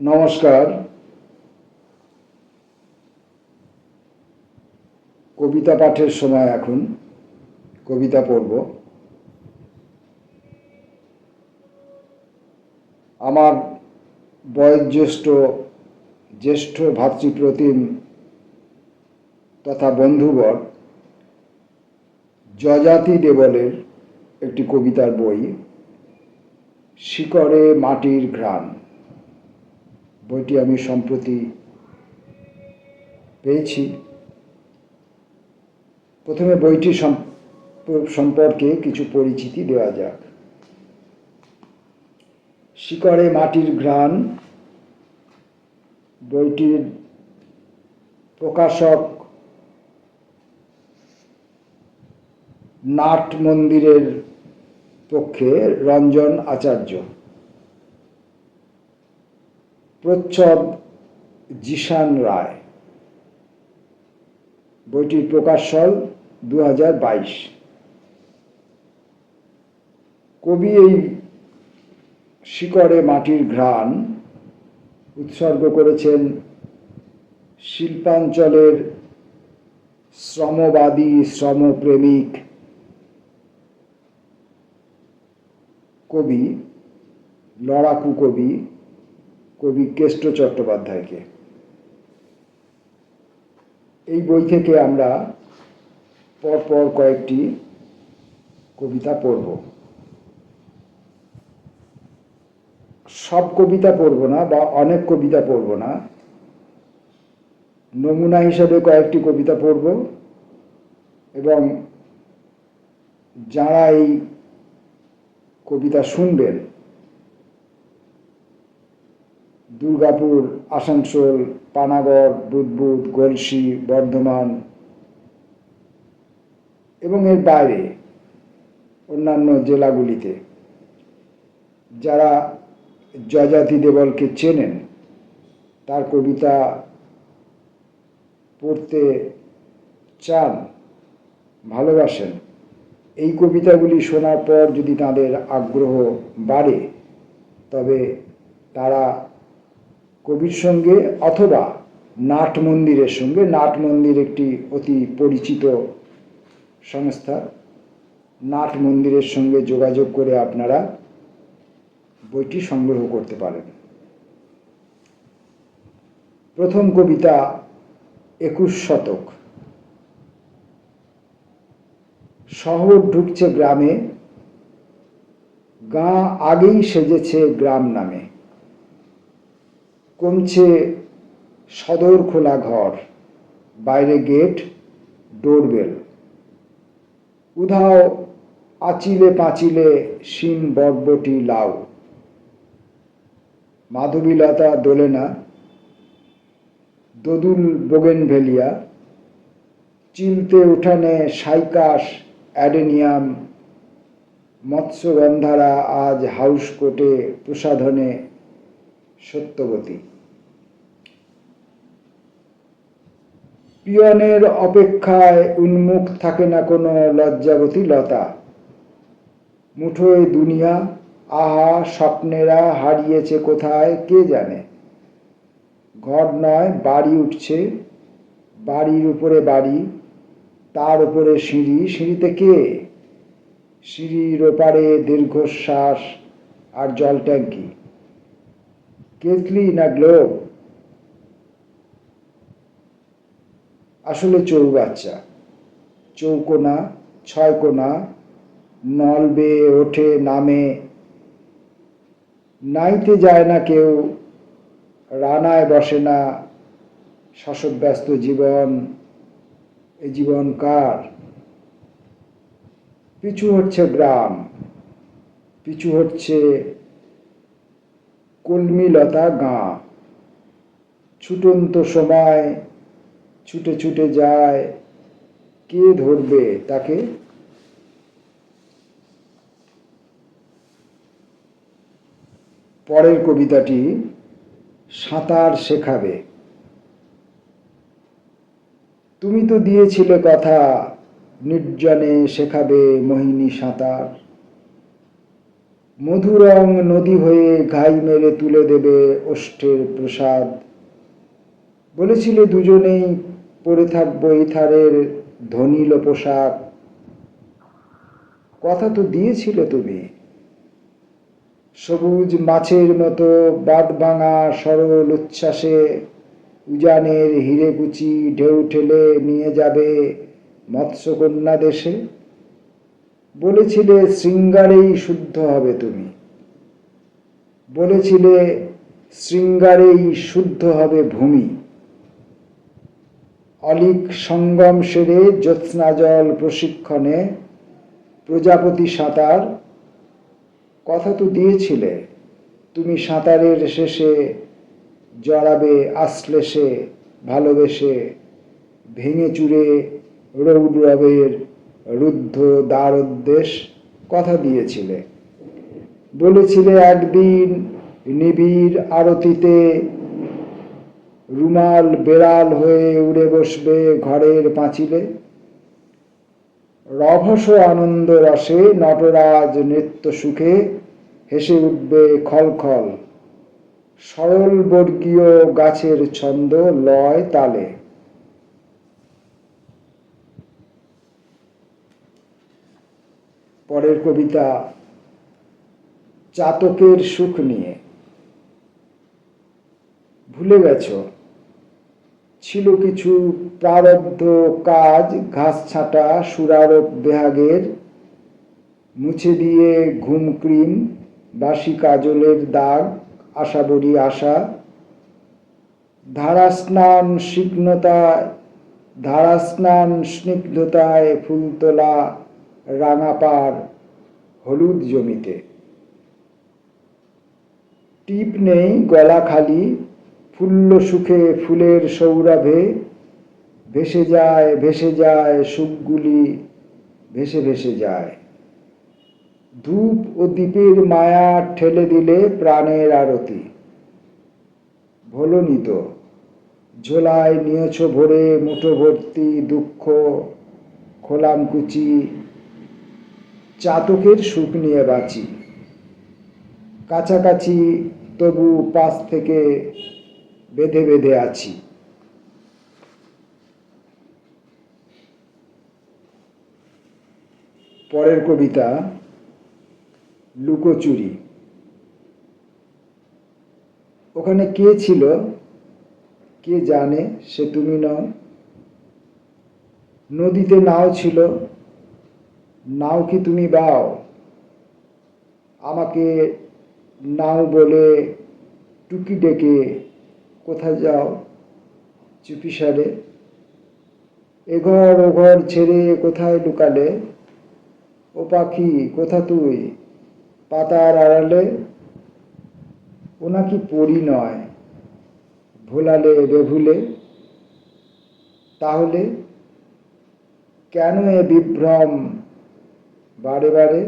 নমস্কার। কবিতা পাঠের সময় এখন, কবিতা পড়ব। আমার বয়োজ্যেষ্ঠ, জ্যেষ্ঠ ভাতৃপ্রতিম তথা বন্ধুবর যজাতি দেবলের একটি কবিতার বই, শিকড়ে মাটির ঘ্রাণ। বইটি আমি সম্প্রতি পেয়েছি। প্রথমে বইটি সম- সম্পর্কে কিছু পরিচিতি দেওয়া যাক। শিকড়ে মাটির ঘ্রাণ। বইটির প্রকাশক নাট মন্দিরের পক্ষে রঞ্জন আচার্য। প্রচ্ছদ জিশান রায়। বইটির প্রকাশল দু কবি এই শিকড়ে মাটির ঘ্রাণ উৎসর্গ করেছেন শিল্পাঞ্চলের শ্রমবাদী, শ্রমপ্রেমিক কবি, লড়াকু কবি কবি কেষ্ট চট্টোপাধ্যায়কে। এই বই থেকে আমরা পরপর কয়েকটি কবিতা পড়ব। সব কবিতা পড়ব না বা অনেক কবিতা পড়ব না। নমুনা হিসেবে কয়েকটি কবিতা পড়ব এবং যারা এই কবিতা শুনবেন দুর্গাপুর, আসানসোল, পানাগড়, বুদবুদ, গলসি, বর্ধমান এবং এর বাইরে অন্যান্য জেলাগুলিতে। যারা যজাতি দেবলকে চেনেন, তার কবিতা পড়তে চান, ভালোবাসেন, এই কবিতাগুলি শোনার পর যদি তাদের আগ্রহ বাড়ে, তবে তারা কবির সঙ্গে অথবা নাট মন্দিরের সঙ্গে। নাট মন্দির একটি অতি পরিচিত সংস্থা। নাট মন্দিরের সঙ্গে যোগাযোগ করে আপনারা বইটি সংগ্রহ করতে পারেন। প্রথম কবিতা একুশ শতক। শহর ঢুকছে গ্রামে, গা আগেই সেজেছে গ্রাম নামে। কমছে সদর খোলা ঘর, বাইরে গেট, ডোরবেল। উধাও আচিলে পাঁচিলে শিম বরবটি লাউ। মাধবীলতা দোলে না দোদুল বোগেনভেলিয়া, চিলতে উঠানে সাইকাস, অ্যাডেনিয়াম, মৎস্যগন্ধারা আজ হাউস কোটে প্রসাধনে সত্যবতী। পিয়নের অপেক্ষায় উন্মুখ থাকে না কোনো লজ্জাবতী লতা। মুঠোয় দুনিয়া, আহা, স্বপ্নেরা হারিয়েছে কোথায় কে জানে। ঘর নয়, বাড়ি উঠছে, বাড়ির উপরে বাড়ি, তার উপরে সিঁড়ি, সিঁড়িতে কে? সিঁড়ির ওপারে দীর্ঘশ্বাস আর জল ট্যাঙ্কি। কেতলি না গ্লোব? আসলে চৌবাচ্চা চৌকোনা ছয় কোনা নল বেয়ে ওঠে, নামে। নাইতে যায় না কেউ, রানায় বসে না শশব্যস্ত জীবন, এ জীবন কার? পিছু হচ্ছে গ্রাম, পিছু হচ্ছে কলমিলতা গাঁ। ছুটন্ত সময় ছুটে ছুটে যায়, কে ধরবে তাকে? পরের কবিতাটি সাঁতার শেখাবে। তুমি তো দিয়েছিলে কথা, নির্জনে শেখাবে মোহিনী সাঁতার। মধুরং নদী হয়ে ঘাই মেরে তুলে দেবে ওষ্ঠের প্রসাদ। বলেছিলে দুজনেই পরে থাকব ইথারের ধনীল পোশাক। কথা তো দিয়েছিলে তুমি। সবুজ মাছের মতো বাদ ভাঙা সরল উচ্ছ্বাসে উজানের হিরেকুচি ঢেউ ঠেলে নিয়ে যাবে মৎস্যকন্যা দেশে। বলেছিলে, শৃঙ্গারেই শুদ্ধ হবে তুমি। বলেছিলে, শৃঙ্গারেই শুদ্ধ হবে ভূমি। অলিক সঙ্গম সেরে জ্যোৎস্না জল প্রশিক্ষণে প্রজাপতি সাঁতার কথা তো দিয়েছিলে, তুমি সাঁতারের শেষে জড়াবে, আশ্লেষে ভালোবেসে ভেঙে চুরে রৌরবের রুদ্ধ দ্বারোদ্দেশ কথা দিয়েছিলে। বলেছিলে একদিন নিবিড় আরতিতে রুমাল বেড়াল হয়ে উড়ে বসবে ঘরের পাঁচিলে। রভস আনন্দ রসে নটরাজ নৃত্য সুখে হেসে উঠবে খলখল। সরল বর্গীয় গাছের ছন্দ লয় তালে। পরের কবিতা, চাতকের সুখ নিয়ে। ভুলে গেছ? ছিল কিছু প্রারব্ধ কাজ, ঘাস ছাঁটা, সুরারোপ বেহাগের। মুছে দিয়ে ঘুম ক্রিম, বাসি কাজলের দাগ আশাবরী আশা ধারা স্নান সিগ্নতায় ধারা স্নান স্নিগ্ধতায় ফুল তোলা রাঙাপার হলুদ জমিতে। টিপ নেই গলা খালি, ফুল্ল সুখে ফুলের সৌরভে। ভেসে যায় ভেসে যায়, সুখগুলি ভেসে ভেসে যায়। ধূপ ও দ্বীপের মায়া ঠেলে দিলে প্রাণের আরতি। ভোলনি তো, ঝোলায় নিয়েছ ভরে মুঠো ভর্তি দুঃখ, খোলাম কুচি চাতকের সুখ নিয়ে বাঁচি। কাছাকাছি তবু পাশ থেকে বেঁধে বেঁধে আছি। পরের কবিতা, লুকোচুরি। ওখানে কে ছিল? কে জানে সে তুমি নও। নদীতে নাও ছিল। নাও কি তুমি বাও আমাকে নাও বলে টুকি ডেকে কোথা যাও? চুপি চুপিসারে এঘর ওঘর ছেড়ে কোথায় লুকালে ও পাখি, কোথা তুই? পাতার আড়ালে? ও নাকি পড়ি নয়, ভোলালে বেভুলে তাহলে কেন এ বিভ্রম বারে বারে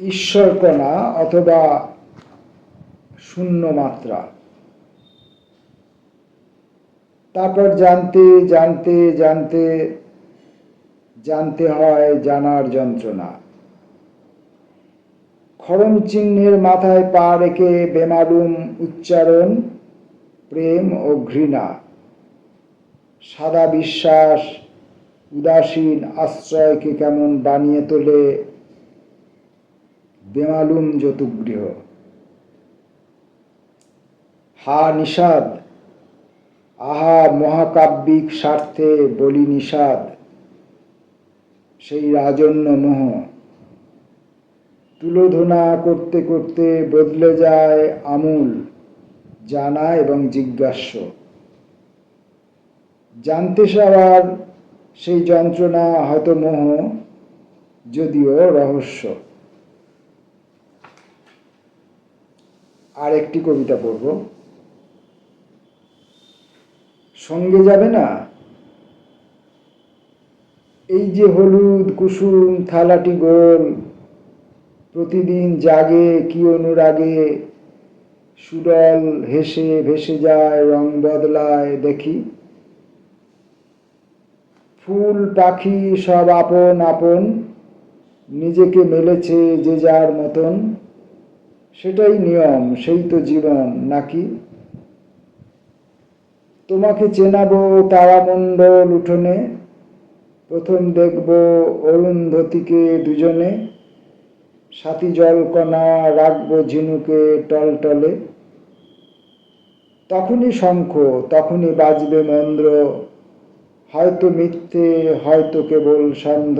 ঈশ্বরকণা অথবা শূন্য মাত্রা তারপর জানতে জানতে জানতে জানতে হয় জানার যন্ত্রণা। খরম চিহ্নের মাথায় পা রেখে বেমালুম উচ্চারণ, প্রেম ও ঘৃণা। সাদা বিশ্বাস, উদাসীন আশ্রয়কে কেমন বানিয়ে তোলে বেমালুম যতুগৃহ। হা নিষাদ, আহা মহাকাব্যিক স্বার্থে বলি নিষাদ, সেই রাজন্য মোহ। তুলোধনা করতে করতে বদলে যায় আমূল, জানা এবং জিজ্ঞাস্য। জানতে চাওয়ার সেই যন্ত্রণা হয়তো মোহ যদিও রহস্য। আর একটি কবিতা পড়ব। সঙ্গে যাবে না? এই যে হলুদ, কুসুম, থালাটি গোল প্রতিদিন জাগে কি অনুরাগে, সুডল হেসে ভেসে যায়, রং বদলায় দেখি। ফুল, পাখি সব আপন আপন, নিজেকে মেলেছে যে যার মতন। সেটাই নিয়ম, সেই তো জীবন, নাকি? তোমাকে চেনাবো তারামণ্ডল উঠোনে, প্রথম দেখব অরুন্ধতিকে দুজনে। সাথী জলকণা রাখব ঝিনুকে টলটলে। তখনই শঙ্খ, তখনই বাজবে মন্দ্র। হয়তো মিথ্যে, হয়তো কেবল সন্ধ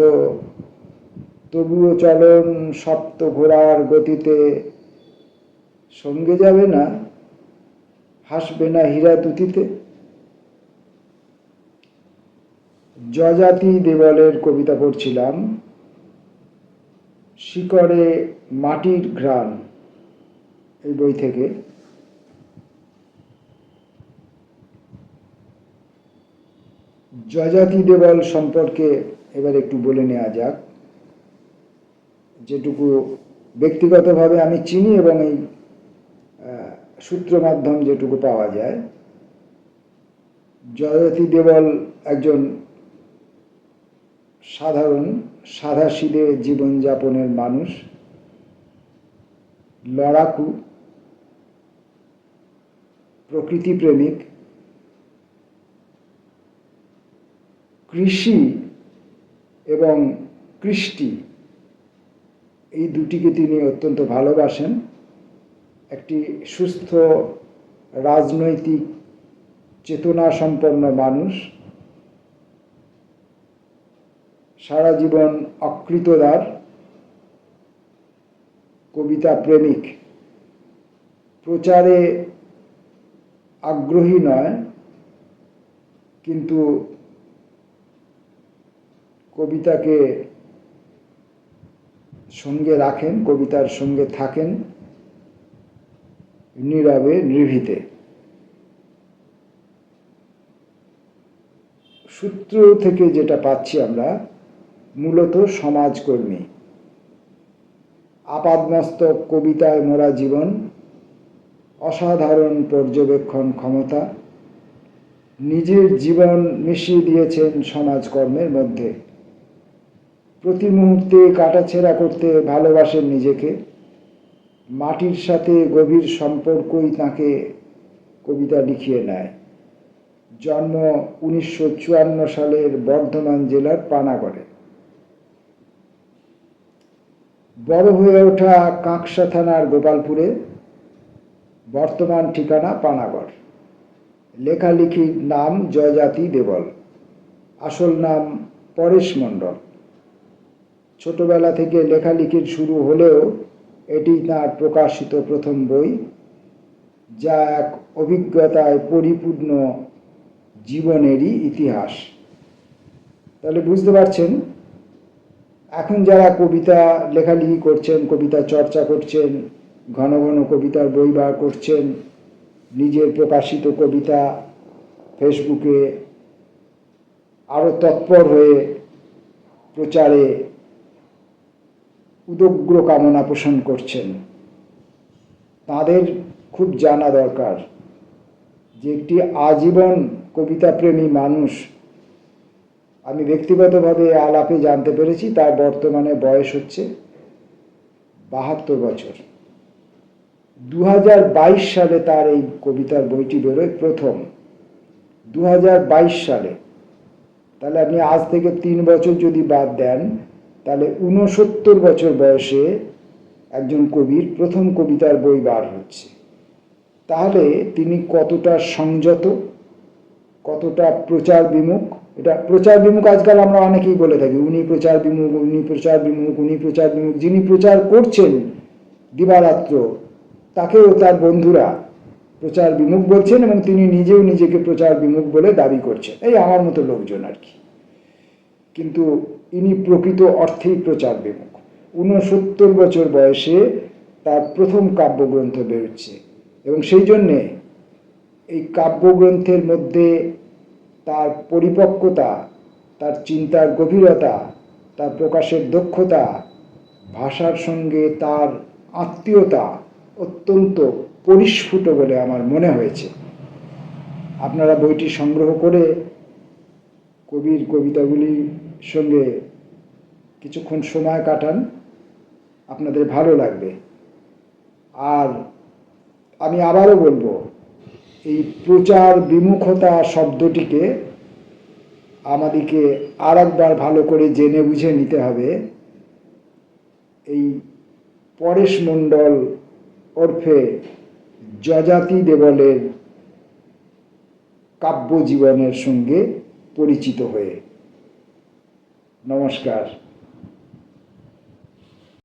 তবুও চলন সপ্ত ঘোড়ার গতিতে। সঙ্গে যাবে না, হাসবে না হীরা দুতিতে যজাতি দেবলের কবিতা পড়ছিলাম। শিকড়ে মাটির ঘ্রাণ এই বই থেকে। যজাতি দেবল সম্পর্কে এবার একটু বলে নেওয়া যাক। যেটুকু ব্যক্তিগতভাবে আমি চিনি এবং এই সূত্র মাধ্যম যেটুকু পাওয়া যায়। জয়তী দেবল একজন সাধারণ সাধাসিধে জীবনযাপনের মানুষ, লড়াকু, প্রকৃতিপ্রেমিক, কৃষি এবং কৃষ্টি, এই দুটিকে তিনি অত্যন্ত ভালোবাসেন। একটি সুস্থ, রাজনৈতিক চেতনা সম্পন্ন মানুষ। সারা জীবন অকৃতদার, কবিতা প্রেমিক। প্রচারে আগ্রহী নয়, কিন্তু কবিতাকে সঙ্গে রাখেন, কবিতার সঙ্গে থাকেন নীরবে নির্ভীতে সূত্র থেকে যেটা পাচ্ছি আমরা মূলত সমাজকর্মী। আপাদমস্তক কবিতায় মোরা জীবন, অসাধারণ পর্যবেক্ষণ ক্ষমতা, নিজের জীবন মিশিয়ে দিয়েছেন সমাজকর্মের মধ্যে। প্রতি মুহূর্তে কাটাছেঁড়া করতে ভালোবাসেন নিজেকে, মাটির সাথে গভীর সম্পর্কই তাকে কবিতা লিখিয়ে নেয়। জন্ম উনিশশো চুয়ান্ন সালের বর্ধমান জেলার পানাগড়ে। বড় হয়ে ওঠা কাঁকসা থানার গোপালপুরে, বর্তমান ঠিকানা পানাগড়। লেখালেখির নাম জয়জাতি দেবল। আসল নাম পরেশ মণ্ডল। ছোটবেলা থেকে লেখালেখির শুরু হলেও এটি তার প্রকাশিত প্রথম বই, যা এক অভিজ্ঞতায় পরিপূর্ণ জীবনেরই ইতিহাস। তাহলে বুঝতে পারছেন এখন যারা কবিতা লেখালেখি করছেন, কবিতা চর্চা করছেন, ঘন ঘন কবিতার বই বার করছেন, নিজের প্রকাশিত কবিতা ফেসবুকে আরও তৎপর হয়ে প্রচারে উদগ্র কামনা পোষণ করছেন, তাদের খুব জানা দরকার যে একটি আজীবন কবিতাপ্রেমী মানুষ আমি ব্যক্তিগতভাবে আলাপে জানতে পেরেছি, তার বর্তমানে বয়স হচ্ছে বাহাত্তর বছর। দু হাজার বাইশ সালে তার এই কবিতার বইটি বেরোয় প্রথম। দু হাজার বাইশ সালে। তাহলে আপনি আজ থেকে তিন বছর যদি বাদ দেন, তাহলে ঊনসত্তর বছর বয়সে একজন কবির প্রথম কবিতার বই বার হচ্ছে। তাহলে তিনি কতটা সংযত কতটা প্রচার বিমুখ? এটা প্রচার বিমুখ আজকাল আমরা অনেকেই বলে থাকি, উনি প্রচার বিমুখ, উনি প্রচার বিমুখ, উনি প্রচার বিমুখ, যিনি প্রচার করছেন দিবারাত্র, তাকেও তার বন্ধুরা প্রচার বিমুখ বলছেন এবং তিনি নিজেও নিজেকে প্রচার বিমুখ বলে দাবি করছেন। এই আমার মতো লোকজন আর কি। কিন্তু ইনি প্রকৃত অর্থেই প্রচার বিমুখ। ঊনসত্তর বছর বয়সে তার প্রথম কাব্যগ্রন্থ বেরোচ্ছে এবং সেই জন্যে এই কাব্যগ্রন্থের মধ্যে তার পরিপক্কতা, তার চিন্তার গভীরতা, তার প্রকাশের দক্ষতা, ভাষার সঙ্গে তার আত্মীয়তা অত্যন্ত পরিস্ফুট বলে আমার মনে হয়েছে। আপনারা বইটি সংগ্রহ করে কবির কবিতাগুলির সঙ্গে কিছুক্ষণ সময় কাটান, আপনাদের ভালো লাগবে। আর আমি আবারও বলব এই প্রচার বিমুখতা শব্দটিকে আমাদেরকে আর একবার ভালো করে জেনে বুঝে নিতে হবে। এই পরেশ মণ্ডল ওরফে যজাতি দেবলের কাব্য জীবনের সঙ্গে পরিচিত হয়ে। নমস্কার।